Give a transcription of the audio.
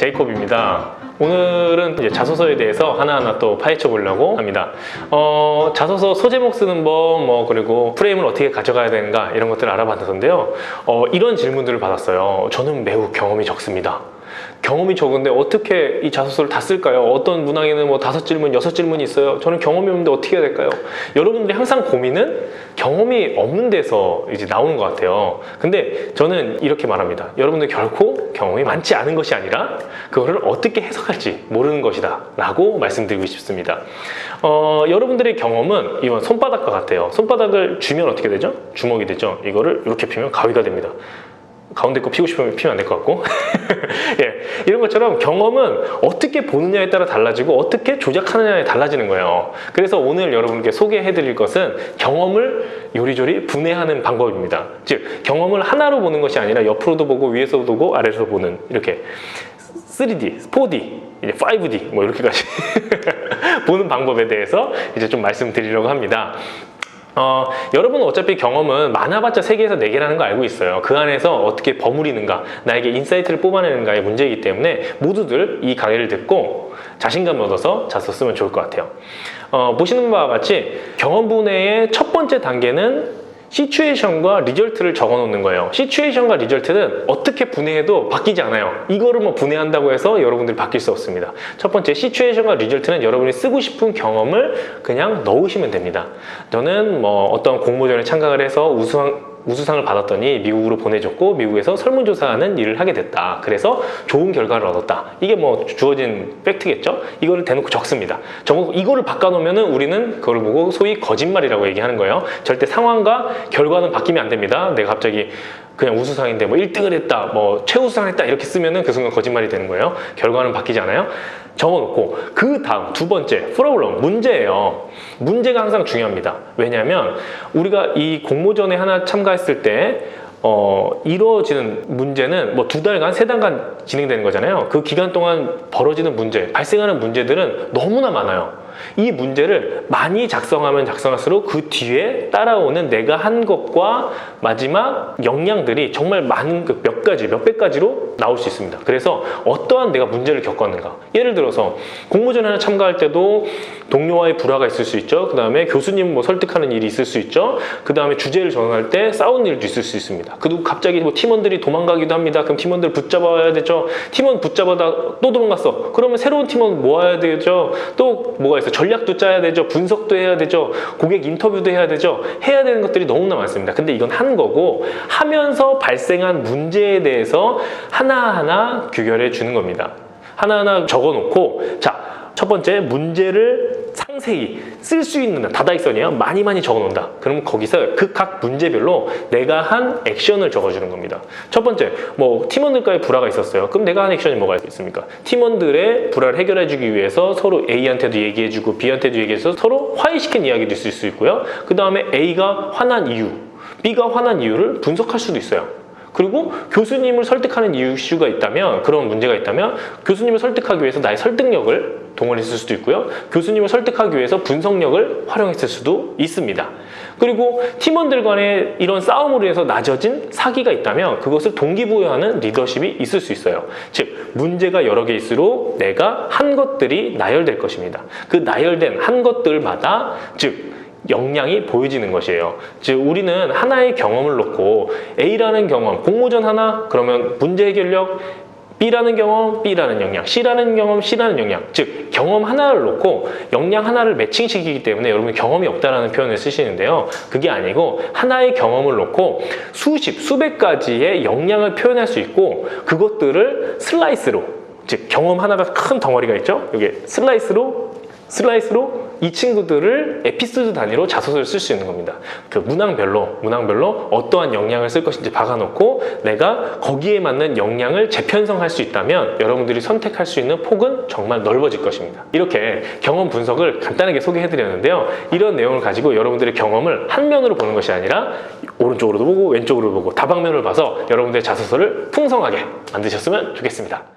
제이콥입니다. 오늘은 이제 자소서에 대해서 하나하나 또 파헤쳐 보려고 합니다. 어, 자소서 소제목 쓰는 법, 뭐, 그리고 프레임을 어떻게 가져가야 되는가, 이런 것들을 알아봤는데요. 어, 이런 질문들을 받았어요. 저는 매우 경험이 적습니다. 경험이 적은데 어떻게 이 자소서를 다 쓸까요? 어떤 문항에는 뭐 다섯 질문, 여섯 질문이 있어요. 저는 경험이 없는데 어떻게 해야 될까요? 여러분들이 항상 고민은 경험이 없는 데서 이제 나오는 것 같아요. 근데 저는 이렇게 말합니다. 여러분들 결코 경험이 많지 않은 것이 아니라 그거를 어떻게 해석할지 모르는 것이다. 라고 말씀드리고 싶습니다. 어, 여러분들의 경험은 이건 손바닥과 같아요. 손바닥을 쥐면 어떻게 되죠? 주먹이 되죠. 이거를 이렇게 피면 가위가 됩니다. 가운데 거 피고 싶으면 피면 안 될 것 같고. 예, 이런 것처럼 경험은 어떻게 보느냐에 따라 달라지고 어떻게 조작하느냐에 달라지는 거예요. 그래서 오늘 여러분께 소개해 드릴 것은 경험을 요리조리 분해하는 방법입니다. 즉 경험을 하나로 보는 것이 아니라 옆으로도 보고 위에서도 보고 아래에서 보는 이렇게 3D, 4D, 이제 5D 뭐 이렇게까지 보는 방법에 대해서 이제 좀 말씀드리려고 합니다 어, 여러분은 어차피 경험은 많아봤자 세개에서 네개라는거 알고 있어요. 그 안에서 어떻게 버무리는가, 나에게 인사이트를 뽑아내는가의 문제이기 때문에 모두들 이 강의를 듣고 자신감 얻어서 쓰면 좋을 것 같아요. 어, 보시는 바와 같이 경험 분해의 첫 번째 단계는 시츄에이션과 리절트를 적어 놓는 거예요. 시츄에이션과 리절트는 어떻게 분해해도 바뀌지 않아요. 이거를 뭐 분해한다고 해서 여러분들이 바뀔 수 없습니다. 첫 번째 시츄에이션과 리절트는 여러분이 쓰고 싶은 경험을 그냥 넣으시면 됩니다. 저는 뭐 어떤 공모전에 참가를 해서 우수한 우수상을 받았더니 미국으로 보내줬고 미국에서 설문조사하는 일을 하게 됐다. 그래서 좋은 결과를 얻었다. 이게 뭐 주어진 팩트겠죠? 이거를 대놓고 적습니다. 적고 이거를 바꿔놓으면은 우리는 그걸 보고 소위 거짓말이라고 얘기하는 거예요. 절대 상황과 결과는 바뀌면 안 됩니다. 내가 갑자기 그냥 우수상인데 뭐 1등을 했다, 뭐 최우수상을 했다 이렇게 쓰면은 그 순간 거짓말이 되는 거예요. 결과는 바뀌지 않아요. 적어놓고 그 다음 두 번째 프로블럼 문제예요. 문제가 항상 중요합니다. 왜냐하면 우리가 이 공모전에 하나 참가했을 때 어, 이루어지는 문제는 뭐 두 달간, 세 달간 진행되는 거잖아요. 그 기간 동안 벌어지는 문제, 발생하는 문제들은 너무나 많아요. 이 문제를 많이 작성하면 작성할수록 그 뒤에 따라오는 내가 한 것과 마지막 역량들이 정말 많은 그몇 가지, 몇백 가지로 나올 수 있습니다. 그래서 어떠한 내가 문제를 겪었는가. 예를 들어서 공모전 하나 참가할 때도 동료와의 불화가 있을 수 있죠. 그 다음에 교수님 뭐 설득하는 일이 있을 수 있죠. 그 다음에 주제를 정할 때 싸우는 일도 있을 수 있습니다. 그리고 갑자기 뭐 팀원들이 도망가기도 합니다. 그럼 팀원들 붙잡아야 되죠. 팀원 붙잡아다 또 도망갔어. 그러면 새로운 팀원 모아야 되죠. 또 뭐가 있어? 전략도 짜야 되죠. 분석도 해야 되죠. 고객 인터뷰도 해야 되죠. 해야 되는 것들이 너무나 많습니다. 근데 이건 한 거고 하면서 발생한 문제에 대해서 하나하나 규결해 주는 겁니다. 하나하나 적어 놓고 자, 첫 번째 문제를 상세히 쓸 수 있는 다다익선이에요. 많이 많이 적어 놓는다. 그러면 거기서 그 각 문제별로 내가 한 액션을 적어 주는 겁니다. 첫 번째, 뭐 팀원들과의 불화가 있었어요. 그럼 내가 한 액션이 뭐가 있습니까? 팀원들의 불화를 해결해 주기 위해서 서로 A한테도 얘기해 주고 B한테도 얘기해서 서로 화해시킨 이야기도 있을 수 있고요. 그 다음에 A가 화난 이유, B가 화난 이유를 분석할 수도 있어요. 그리고 교수님을 설득하는 이유가 있다면 그런 문제가 있다면 교수님을 설득하기 위해서 나의 설득력을 동원했을 수도 있고요. 교수님을 설득하기 위해서 분석력을 활용했을 수도 있습니다. 그리고 팀원들 간에 이런 싸움으로 해서 낮아진 사기가 있다면 그것을 동기부여하는 리더십이 있을 수 있어요. 즉 문제가 여러 개일수록 내가 한 것들이 나열될 것입니다. 그 나열된 한 것들마다 즉 역량이 보여지는 것이에요. 즉 우리는 하나의 경험을 놓고 A라는 경험, 공모전 하나 그러면 문제 해결력 B라는 경험, B라는 역량, C라는 경험, C라는 역량. 즉 경험 하나를 놓고 역량 하나를 매칭시키기 때문에 여러분 경험이 없다라는 표현을 쓰시는데요. 그게 아니고 하나의 경험을 놓고 수십, 수백 가지의 역량을 표현할 수 있고 그것들을 슬라이스로 즉 경험 하나가 큰 덩어리가 있죠. 여기 슬라이스로 슬라이스로 이 친구들을 에피소드 단위로 자소서를 쓸 수 있는 겁니다. 그 문항별로 문항별로 어떠한 역량을 쓸 것인지 박아놓고 내가 거기에 맞는 역량을 재편성할 수 있다면 여러분들이 선택할 수 있는 폭은 정말 넓어질 것입니다. 이렇게 경험 분석을 간단하게 소개해드렸는데요. 이런 내용을 가지고 여러분들의 경험을 한 면으로 보는 것이 아니라 오른쪽으로도 보고 왼쪽으로 보고 다방면을 봐서 여러분들의 자소서를 풍성하게 만드셨으면 좋겠습니다.